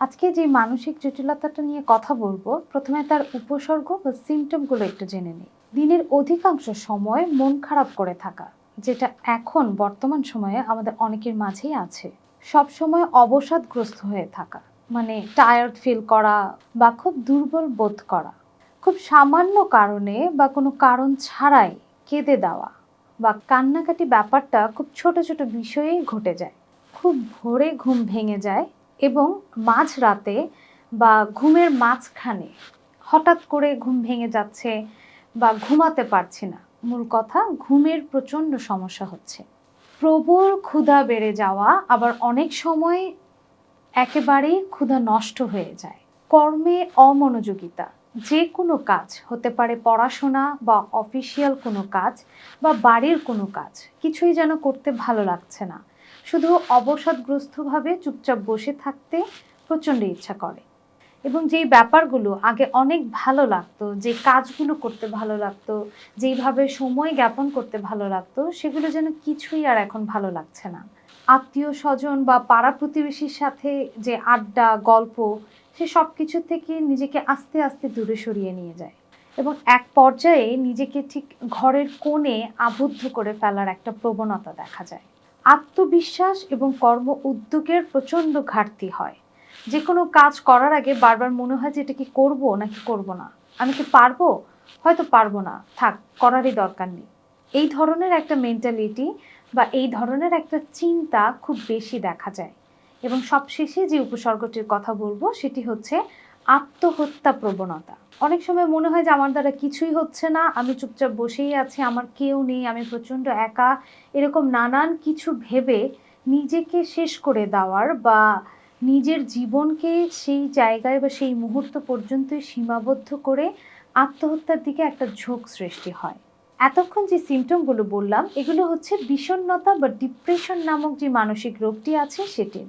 আজকে যে মানসিক জটিলতাটা নিয়ে কথা বলব, প্রথমে তার উপসর্গ বা সিমটমগুলো একটু জেনে নিই। দিনের অধিকাংশ সময় মন খারাপ করে থাকা, যেটা এখন বর্তমান সময়ে আমাদের অনেকের মাঝেই আছে। সব সময় অবসাদগ্রস্ত হয়ে থাকা মানে টায়ার্ড ফিল করা বা খুব দুর্বল বোধ করা। খুব সামান্য কারণে বা কোনো কারণ ছাড়াই কেঁদে দেওয়া বা কান্নাকাটি ব্যাপারটা খুব ছোট ছোট বিষয়েই ঘটে যায়। খুব ভোরে ঘুম ভেঙে যায় এবং মাঝরাতে বা ঘুমের মাঝখানে হঠাৎ করে ঘুম ভেঙে যাচ্ছে বা ঘুমাতে পারছি না, মূল কথা ঘুমের প্রচণ্ড সমস্যা হচ্ছে। প্রবল ক্ষুধা বেড়ে যাওয়া আবার অনেক সময় একেবারেই ক্ষুধা নষ্ট হয়ে যায়। কর্মে অমনোযোগিতা, যে কোনো কাজ হতে পারে পড়াশোনা বা অফিসিয়াল কোনো কাজ বা বাড়ির কোনো কাজ, কিছুই যেন করতে ভালো লাগছে না। শুধু অবসাদগ্রস্তভাবে চুপচাপ বসে থাকতে প্রচণ্ড ইচ্ছা করে। এবং যেই ব্যাপারগুলো আগে অনেক ভালো লাগতো, যে কাজগুলো করতে ভালো লাগতো, যেইভাবে সময় জ্ঞাপন করতে ভালো লাগতো, সেগুলো যেন কিছুই আর এখন ভালো লাগছে না। আত্মীয় স্বজন বা পাড়া প্রতিবেশীর সাথে যে আড্ডা, গল্প, সে সব কিছু থেকে নিজেকে আস্তে আস্তে দূরে সরিয়ে নিয়ে যায়। এবং এক পর্যায়ে নিজেকে ঠিক ঘরের কোণে আবদ্ধ করে ফেলার একটা প্রবণতা দেখা যায়। আত্মবিশ্বাস এবং কর্ম উদ্যোগের প্রচণ্ড ঘাটতি হয়। যে কোনো কাজ করার আগে বারবার মনে হয় যে এটা কি করব নাকি করব না। আমি কি পারব? হয়তো পারব না। থাক, করারই দরকার নেই। এই ধরনের একটা মেন্টালিটি বা এই ধরনের একটা চিন্তা খুব বেশি দেখা যায়। এবং সবশেষে যে উপসর্গটির কথা বলব, সেটি হচ্ছে আত্মহত্যা প্রবণতা। অনেক সময় মনে হয় যে আমার দ্বারা কিছুই হচ্ছে না, আমি চুপচাপ বসেই আছি, আমার কেউ নেই, আমি প্রচণ্ড একা। এরকম নানান কিছু ভেবে নিজেকে শেষ করে দেওয়ার বা নিজের জীবনকে সেই জায়গায় বা সেই মুহূর্ত পর্যন্তই সীমাবদ্ধ করে আত্মহত্যার দিকে একটা ঝোঁক সৃষ্টি হয়। এতক্ষণ যে সিমটমগুলো বললাম, এগুলো হচ্ছে বিষণ্ণতা বা ডিপ্রেশন নামক যে মানসিক রোগটি আছে সেটি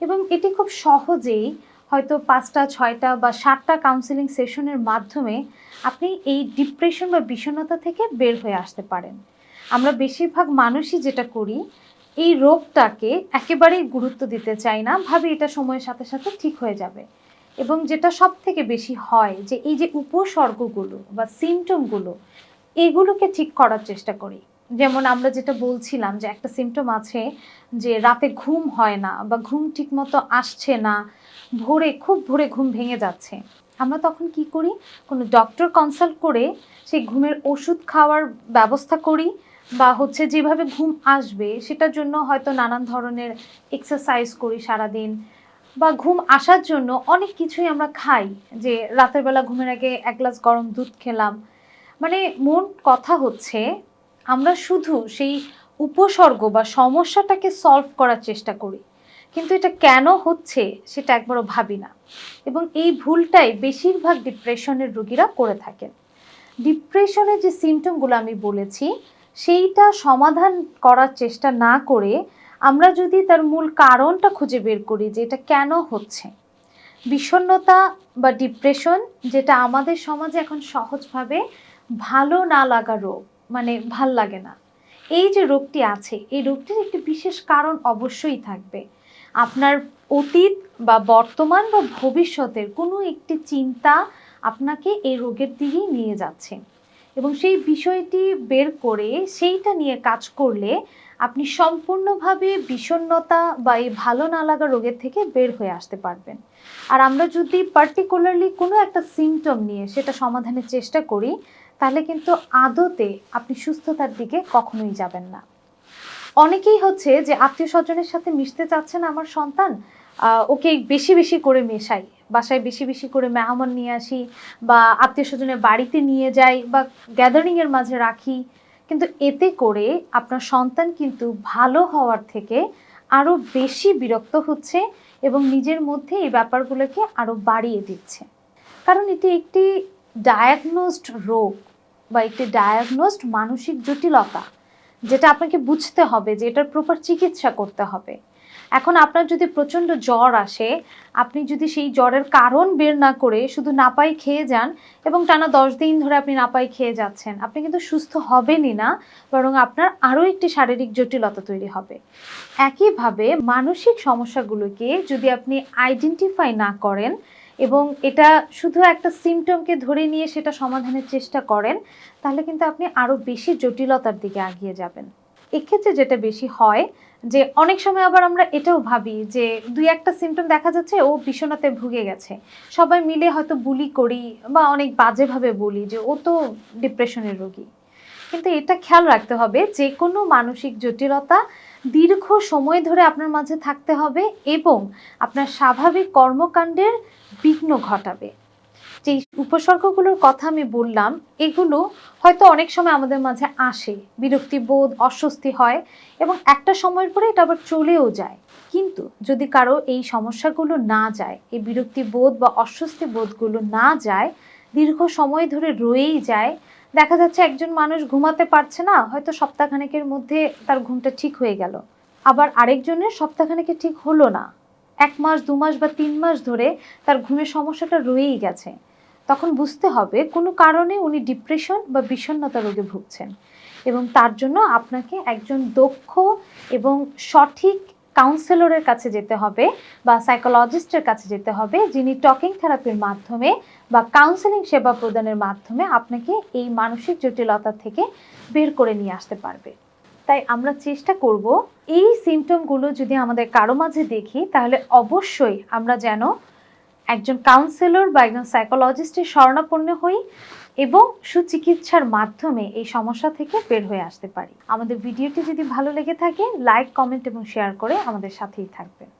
এবং এটি খুব সহজেই হয়তো পাঁচটা, ছয়টা বা সাতটা কাউন্সেলিং সেশনের মাধ্যমে আপনি এই ডিপ্রেশন বা বিষণ্ণতা থেকে বের হয়ে আসতে পারেন। আমরা বেশিরভাগ মানুষই যেটা করি, এই রোগটাকে একেবারেই গুরুত্ব দিতে চাই না, ভাবি এটা সময়ের সাথে সাথে ঠিক হয়ে যাবে। এবং যেটা সব থেকে বেশি হয় যে এই যে উপসর্গগুলো বা সিমটমগুলো এগুলোকে ঠিক করার চেষ্টা করি। যেমন আমরা যেটা বলছিলাম যে একটা সিমটম আছে যে রাতে ঘুম হয় না বা ঘুম ঠিকমতো আসছে না, ভোরে, খুব ভোরে ঘুম ভেঙে যাচ্ছে। আমরা তখন কি করি? কোনো ডক্টর কনসাল্ট করে সেই ঘুমের ওষুধ খাওয়ার ব্যবস্থা করি বা হচ্ছে যেভাবে ঘুম আসবে সেটার জন্য হয়তো নানান ধরনের এক্সারসাইজ করি সারাদিন বা ঘুম আসার জন্য অনেক কিছুই আমরা খাই। যে রাতের বেলা ঘুমের আগে এক গ্লাস গরম দুধ খেলাম। মানে মন কথা হচ্ছে আমরা শুধু সেই উপসর্গ বা সমস্যাটাকে সলভ করার চেষ্টা করি। কিন্তু এটা কেন হচ্ছে সেটা একবারও ভাবি না। এবং এই ভুলটাই বেশিরভাগ ডিপ্রেশনের রোগীরা করে থাকেন। ডিপ্রেশনের যে সিমটমগুলো আমি বলেছি, সেইটা সমাধান করার চেষ্টা না করে আমরা যদি তার মূল কারণটা খুঁজে বের করি যে এটা কেন হচ্ছে। বিষণ্ণতা বা ডিপ্রেশন যেটা আমাদের সমাজে এখন সহজভাবে ভালো না লাগা রোগ মানে ভালো লাগে না। এই যে রোগটি আছে, এই রোগটির একটি বিশেষ কারণ অবশ্যই থাকবে। আপনার অতীত বা বর্তমান বা ভবিষ্যতের কোনো একটি চিন্তা আপনাকে এই রোগের দিকেই নিয়ে যাচ্ছে। এবং সেই বিষয়টি বের করে সেইটা নিয়ে কাজ করলে আপনি সম্পূর্ণভাবে বিষণ্ণতা বা এই ভালো না লাগা রোগের থেকে বের হয়ে আসতে পারবেন। আর আমরা যদি পার্টিকুলারলি কোনো একটা সিমটম নিয়ে সেটা সমাধানের চেষ্টা করি তাহলে কিন্তু আদতে আপনি সুস্থতার দিকে কখনোই যাবেন না। অনেকেই হচ্ছে যে আত্মীয় স্বজনের সাথে মিশতে চাচ্ছেন আমার সন্তান ওকে বেশি বেশি করে মেশাই, বাসায় বেশি বেশি করে মেহমান নিয়ে আসি বা আত্মীয় স্বজনের বাড়িতে নিয়ে যাই বা গ্যাদারিংয়ের মাঝে রাখি। কিন্তু এতে করে আপনার সন্তান কিন্তু ভালো হওয়ার থেকে আরও বেশি বিরক্ত হচ্ছে এবং নিজের মধ্যে এই ব্যাপারগুলোকে আরও বাড়িয়ে দিচ্ছে। কারণ এটি একটি ডায়াগনোসড রোগ বা একটি ডায়াগনোসড মানসিক জটিলতা, যেটা আপনাকে বুঝতে হবে যে এটার প্রপার চিকিৎসা করতে হবে। এখন আপনার যদি প্রচণ্ড জ্বর আসে, আপনি যদি সেই জ্বরের কারণ বের না করে শুধু নাপাই খেয়ে যান এবং টানা দশ দিন ধরে আপনি নাপাই খেয়ে যাচ্ছেন, আপনি কিন্তু সুস্থ হবেনই না, বরং আপনার আরও একটি শারীরিক জটিলতা তৈরি হবে। একইভাবে মানসিক সমস্যাগুলোকে যদি আপনি আইডেন্টিফাই না করেন এবং এটা শুধু একটা সিমটমকে ধরে নিয়ে সেটা সমাধানের চেষ্টা করেন, তাহলে কিন্তু আপনি আরও বেশি জটিলতার দিকে এগিয়ে যাবেন। এক্ষেত্রে যেটা বেশি হয়, যে অনেক সময় আবার আমরা এটাও ভাবি যে দুই একটা সিমটম দেখা যাচ্ছে, ও বিষণ্ণতে ভুগে গেছে। সবাই মিলে হয়তো বুলি করি বা অনেক বাজেভাবে বলি যে ও তো ডিপ্রেশনের রোগী। কিন্তু এটা খেয়াল রাখতে হবে যে কোনো মানসিক জটিলতা দীর্ঘ সময় ধরে আপনার মাঝে থাকতে হবে এবং আপনার স্বাভাবিক কর্মকাণ্ডের বিঘ্ন ঘটাবে। যে উপসর্গগুলোর কথা আমি বললাম, এগুলো হয়তো অনেক সময় আমাদের মাঝে আসে, বিরক্তিবোধ, অস্বস্তি হয় এবং একটা সময়ের পরে এটা আবার চলেও যায়। কিন্তু যদি কারও এই সমস্যাগুলো না যায়, এই বিরক্তিবোধ বা অস্বস্তি বোধগুলো না যায়, দীর্ঘ সময় ধরে রয়েই যায় দেখা যাচ্ছে একজন মানুষ ঘুমাতে পারছে না, হয়তো সপ্তাহখানেকের মধ্যে তার ঘুমটা ঠিক হয়ে গেল। আবার আরেকজনের সপ্তাহখানেকে ঠিক হলো না। এক মাস, দু মাস বা তিন মাস ধরে তার ঘুমের সমস্যাটা রয়েই গেছে। তখন বুঝতে হবে কোনো কারণে উনি ডিপ্রেশন বা বিষণ্ণতা রোগে ভুগছেন। এবং তার জন্য আপনাকে একজন দক্ষ এবং সঠিক কাউন্সেলরের কাছে যেতে হবে বা সাইকোলজিস্টের কাছে যেতে হবে, যিনি টকিং থেরাপির মাধ্যমে বা কাউন্সেলিং সেবা প্রদানের মাধ্যমে আপনাকে এই মানসিক জটিলতা থেকে বের করে নিয়ে আসতে পারবে। তাই আমরা চেষ্টা করব এই সিমটমগুলো যদি আমাদের কারও মাঝে দেখি, তাহলে অবশ্যই আমরা যেন একজন কাউন্সিলর বা একজন সাইকোলজিস্টের শরণাপন্ন হই। এবং সুচিকিৎসার মাধ্যমে এই সমস্যা থেকে বের হয়ে আসতে পারি। আমাদের ভিডিওটি যদি ভালো লেগে থাকে লাইক কমেন্ট এবং শেয়ার করে আমাদের সাথেই থাকবেন।